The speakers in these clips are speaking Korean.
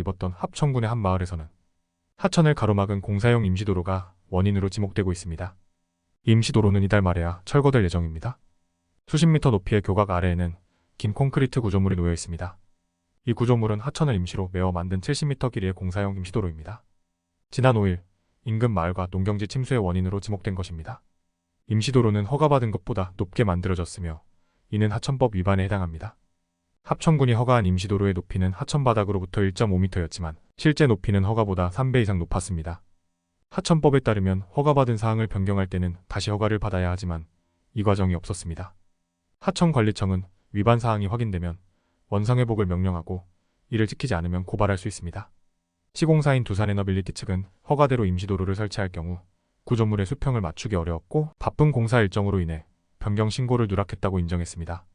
입었던 합천군의 한 마을에서는 하천을 가로막은 공사용 임시도로가 원인으로 지목되고 있습니다. 이 임시도로는 이달 말에야 철거될 예정입니다. 수십 미터 높이의 교각 아래에는 긴 콘크리트 구조물이 놓여 있습니다. 이 구조물은 하천을 임시로 메어 만든 70m 길이의 공사용 임시도로입니다. 지난 5일 인근 마을과 농경지 침수의 원인으로 지목된 것입니다. 임시도로는 허가받은 것보다 높게 만들어졌으며 이는 하천법 위반에 해당합니다. 합천군이 허가한 임시도로의 높이는 하천 바닥으로부터 1.5m였지만 실제 높이는 허가보다 3배 이상 높았습니다. 하천법에 따르면 허가받은 사항을 변경할 때는 다시 허가를 받아야 하지만 이 과정이 없었습니다. 하천관리청은 위반 사항이 확인되면 원상회복을 명령하고 이를 지키지 않으면 고발할 수 있습니다. 시공사인 두산에너빌리티 측은 허가대로 임시도로를 설치할 경우 구조물의 수평을 맞추기 어려웠고 바쁜 공사 일정으로 인해 변경 신고를 누락했다고 인정했습니다.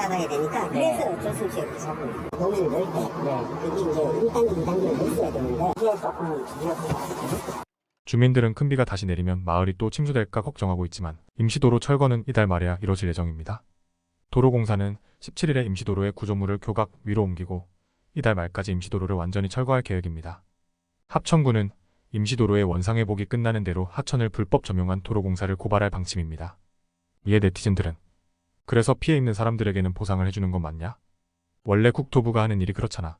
을 잡아야 되니까 그래서 어쩔 수 없이 이렇게 잡은 거예요. 이제 1단계, 2단계를 넣었어야 되는데 조금. 주민들은 큰 비가 다시 내리면 마을이 또 침수될까 걱정하고 있지만 임시도로 철거는 이달 말에야 이뤄질 예정입니다. 도로공사는 17일에 임시도로의 구조물을 교각 위로 옮기고 이달 말까지 임시도로를 완전히 철거할 계획입니다. 합천군은 임시도로의 원상회복이 끝나는 대로 하천을 불법 점용한 도로공사를 고발할 방침입니다. 이에 네티즌들은 그래서 피해 입는 사람들에게는 보상을 해주는 건 맞냐? 원래 국토부가 하는 일이 그렇잖아.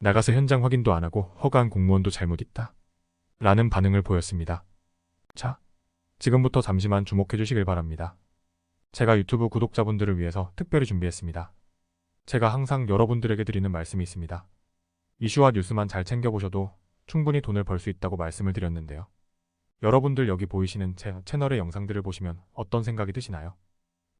나가서 현장 확인도 안 하고 허가한 공무원도 잘못 있다. 라는 반응을 보였습니다. 자, 지금부터 잠시만 주목해 주시길 바랍니다. 제가 유튜브 구독자분들을 위해서 특별히 준비했습니다. 제가 항상 여러분들에게 드리는 말씀이 있습니다. 이슈와 뉴스만 잘 챙겨보셔도 충분히 돈을 벌 수 있다고 말씀을 드렸는데요. 여러분들 여기 보이시는 제 채널의 영상들을 보시면 어떤 생각이 드시나요?